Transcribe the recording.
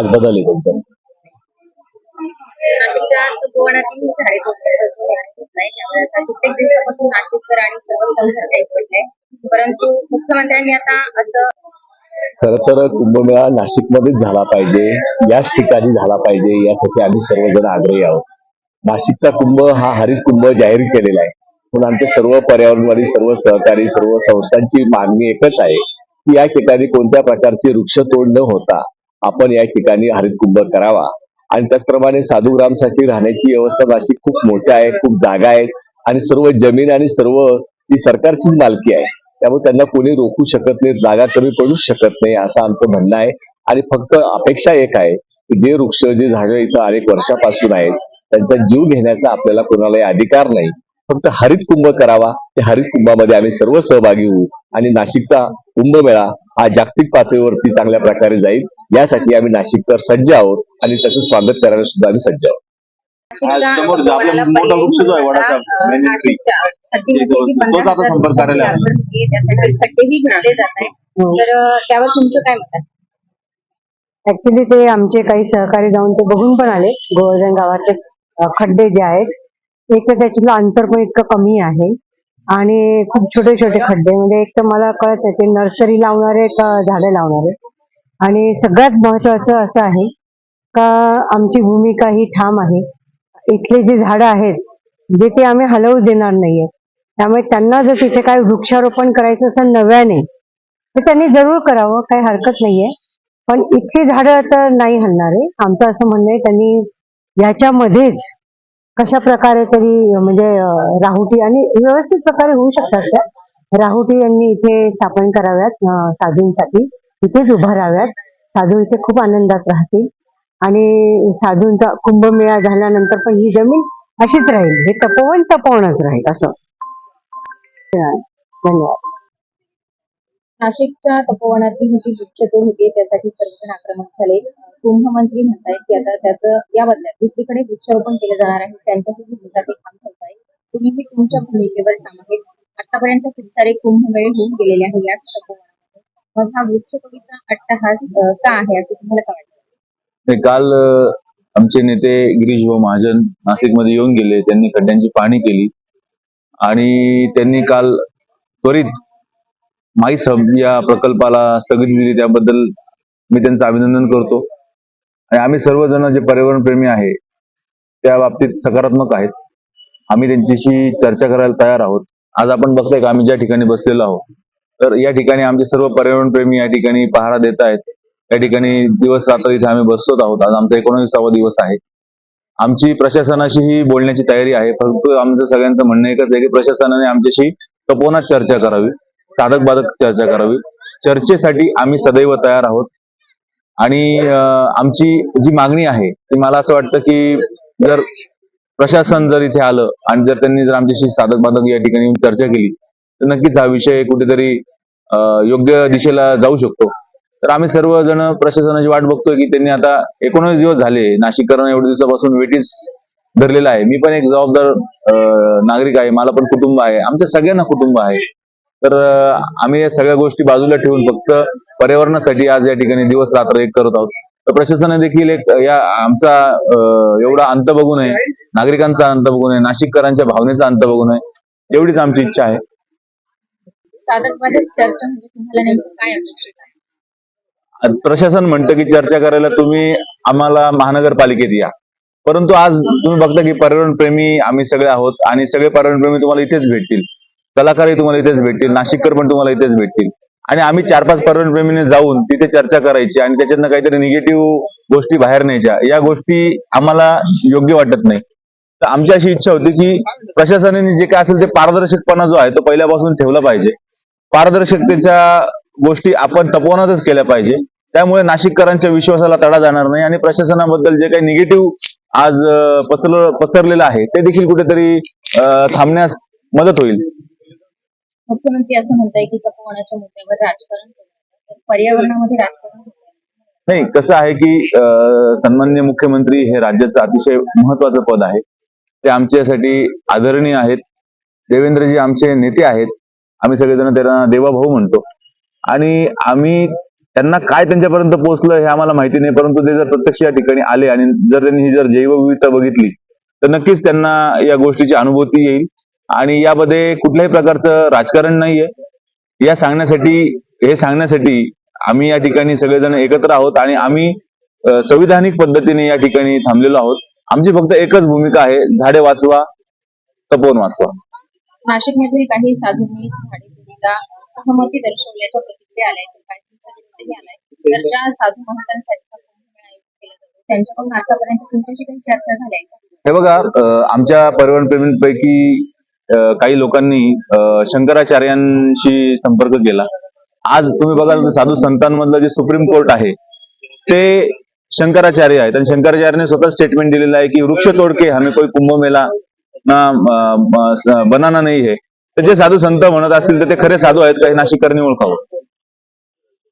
आज बदल आहे त्यांच्या नाशिकच्या झाडे कित्येक दिवसापासून नाशिककर आणि सर्व परंतु मुख्यमंत्र्यांनी आता असं खर तर कुंभमेळा नाशिकमध्येच झाला पाहिजे याच ठिकाणी झाला पाहिजे यासाठी आम्ही सर्वजण आग्रही आहोत. नाशिकचा कुंभ हा हरित कुंभ जाहीर केलेला आहे. म्हणून आमचे सर्व पर्यावरणवादी सर्व सहकारी सर्व संस्थांची मागणी एकच आहे की या ठिकाणी कोणत्या प्रकारचे वृक्षतोड न होता आपण या ठिकाणी हरित कुंभ करावा. आणि त्याचप्रमाणे साधूग्रामसाठी राहण्याची व्यवस्था अशी खूप मोठ्या आहे खूप जागा आहेत आणि सर्व जमीन आणि सर्व ही सरकारचीच मालकी आहे. त्यामुळे त्यांना कोणी रोखू शकत नाही जागा कमी पडूच शकत नाही असं आमचं म्हणणं आहे. आणि फक्त अपेक्षा एक आहे की जे वृक्ष जे झाडं इथं अनेक वर्षापासून आहेत त्यांचा जीव घेण्याचा आपल्याला कोणालाही अधिकार नाही. फक्त हरित कुंभ करावा. त्या हरित कुंभामध्ये आम्ही सर्व सहभागी होऊ. आणि नाशिकचा कुंभमेळा हा जागतिक पातळीवरती चांगल्या प्रकारे जाईल. यासाठी आम्ही नाशिककर सज्ज आहोत आणि त्याचं स्वागत करायला सुद्धा आम्ही सज्ज आहोत. त्यावर तुमचं काय मत ऍक्च्युली ते आमचे काही सहकारी जाऊन ते बघून पण आले. गोवर्धन गावाचे खड्डे जे आहेत एक तर त्याच्यातलं अंतर पण इतकं कमी आहे. आणि खूप छोटे छोटे खड्डे म्हणजे एक तर मला कळत आहे ते नर्सरी लावणारे का झाडे लावणारे. आणि सगळ्यात महत्वाचं असं आहे का आमची भूमिका ही ठाम आहे. इथले जे झाडं आहेत जे ते आम्ही हलवू देणार नाहीये. त्यामुळे त्यांना जर तिथे काय वृक्षारोपण करायचं असेल नव्याने तर त्यांनी जरूर करावं काही हरकत नाहीये. पण इथली झाडं तर नाही हलणारे. आमचं असं म्हणणं आहे त्यांनी याच्यामध्येच कशा प्रकारे तरी म्हणजे राहुटी आणि व्यवस्थित प्रकारे होऊ शकतात त्या. राहुटी यांनी इथे स्थापन कराव्यात साधूंसाठी. इथेच उभाराव्यात साधू इथे खूप आनंदात राहतील. आणि साधूंचा कुंभमेळा झाल्यानंतर पण ही जमीन अशीच राहील. हे तपोवन तपोवनच राहील असं. धन्यवाद. नाशिकच्या तपोवनातील जी वृक्षतोड होती त्यासाठी सर्वजण आक्रमक झाले. कुंभमंत्री म्हणतायत की आता त्याचं या बदल्यात दुसरीकडे वृक्षारोपण केलं जाणार आहे त्यांच्याही भूमिका ते ठाम ठेवतायत तुम्ही तुमच्या भूमिकेवर ठाम आहेत आतापर्यंत खूप सारे कुंभमेळे होऊन गेलेले आहे याच तपोवनामध्ये मग हा वृक्षतोडीचा अट्टहास का आहे असं तुम्हाला काय वाटतं? काल आमचे नेते गिरीश भाऊ महाजन नाशिकमध्ये येऊन गेले. त्यांनी खड्ड्यांची पाहणी केली. आणि त्यांनी काल त्वरित माईस हब या प्रकल्पाला स्थगिती दिली. त्याबद्दल मी त्यांचं अभिनंदन करतो. आणि आम्ही सर्वजण जे पर्यावरण प्रेमी आहे त्या बाबतीत सकारात्मक आहेत. आम्ही त्यांच्याशी चर्चा करायला तयार आहोत. आज आपण बघताय का आम्ही ज्या ठिकाणी बसलेलो आहोत तर या ठिकाणी आमचे सर्व पर्यावरण प्रेमी या ठिकाणी पहारा देत आहेत. या ठिकाणी दिवस रात्र इथे आम्ही बसत आहोत. आज आमचा एकोणविसावा दिवस आहे. आमची प्रशासनाशीही बोलण्याची तयारी आहे. फक्त आमचं सगळ्यांचं म्हणणं एकच आहे की प्रशासनाने आमच्याशी तपोनात चर्चा करावी साधक बाधक चर्चा करावी. चर्चेसाठी आम्ही सदैव तयार आहोत. आणि आमची जी मागणी आहे ती मला असं वाटतं की जर प्रशासन जर इथे आलं आणि जर त्यांनी जर आमच्याशी साधक बाधक या ठिकाणी येऊन चर्चा केली तर नक्कीच हा विषय कुठेतरी योग्य दिशेला जाऊ शकतो. तर आम्ही सर्वजण प्रशासनाची वाट बघतोय की त्यांनी आता एकोणीस दिवस झाले नाशिककरण एवढ्या दिवसापासून वेटीस धरलेला आहे. मी पण एक जबाबदार नागरिक आहे मला पण कुटुंब आहे. आमच्या सगळ्यांना कुटुंब आहे. तर आम्ही या सगळ्या गोष्टी बाजूला ठेवून फक्त पर्यावरणासाठी आज या ठिकाणी दिवस रात्र एक करत आहोत. तर प्रशासनाने देखील एक या आमचा एवढा अंत बघू नये नागरिकांचा अंत बघू नये नाशिककरांच्या भावनेचा अंत बघू नये एवढीच आमची इच्छा आहे. म्हणजे प्रशासन म्हणतं की चर्चा करायला तुम्ही आम्हाला महानगरपालिकेत या. परंतु आज तुम्ही बघता की पर्यावरण प्रेमी आम्ही सगळे आहोत आणि सगळे पर्यावरण प्रेमी तुम्हाला इथेच भेटतील. कलाकारही तुम्हाला इथेच भेटतील नाशिककर पण तुम्हाला इथेच भेटतील. आणि आम्ही चार पाच पर्यावरण प्रेमीने जाऊन तिथे चर्चा करायची आणि त्याच्यातनं काहीतरी निगेटिव्ह गोष्टी बाहेर न्यायच्या. या गोष्टी आम्हाला योग्य वाटत नाही. तर आमची अशी इच्छा होती की प्रशासनाने जे काय असेल ते पारदर्शकपणा जो आहे तो पहिल्यापासून ठेवला पाहिजे. पारदर्शकतेच्या गोष्टी आपण तपवनातच केल्या पाहिजे. त्यामुळे नाशिककरांच्या विश्वासाला तडा जाणार नाही आणि प्रशासनाबद्दल जे काही निगेटिव्ह आज पसरलं पसरलेलं आहे ते देखील कुठेतरी थांबण्यास मदत होईल. मुख्यमंत्री असं म्हणताय की तपोवनाच्या मुद्द्यावर राजकारण पर्यावरणामध्ये राजकारण नाही कसं आहे की सन्मान्य सन्माननीय मुख्यमंत्री हे राज्याचं अतिशय महत्वाचं पद आहे. ते आमच्यासाठी आदरणीय आहेत. देवेंद्रजी आमचे नेते आहेत. आम्ही सगळेजण त्यांना देवाभाऊ म्हणतो. आणि आम्ही त्यांना काय त्यांच्यापर्यंत पोहोचलं हे आम्हाला माहिती नाही परंतु ते जर प्रत्यक्ष या ठिकाणी आले आणि जर त्यांनी ही जर जैवविविधता बघितली तर नक्कीच त्यांना या गोष्टीची अनुभूती येईल. आणि यामध्ये कुठल्याही प्रकारचं राजकारण नाहीये. या सांगण्यासाठी हे सांगण्यासाठी आम्ही या ठिकाणी सगळेजण एकत्र आहोत आणि आम्ही संविधानिक पद्धतीने या ठिकाणी थांबलेलो आहोत. आमची फक्त एकच भूमिका आहे झाडे वाचवा तपोवन वाचवा. नाशिकमधील काही साधूंनी झाडे तोडीला अं, सहमती दर्शवल्याच्या प्रतिक्रिया आल्या काही आलाय तर ज्या साधू महाराजांसाठी हा त्यांच्याकडून आतापर्यंत तुमच्याशी काही चर्चा झाली आहे? हे बघा आमच्या पर्यावरण प्रेमींपैकी काही लोकांनी शंकराचार्यांशी संपर्क केला. आज तुम्ही बघाल तर साधू संतांमधलं जे सुप्रीम कोर्ट आहे ते शंकराचार्य आहेत. आणि शंकराचार्याने स्वतः स्टेटमेंट दिलेलं आहे की वृक्ष तोडके हमे हमें कोई कुंभ मेला ना बनाना नाही आहे तर जे साधू संत म्हणत असतील तर ते खरे साधू आहेत काही नाशिककरांनी ओळखावं?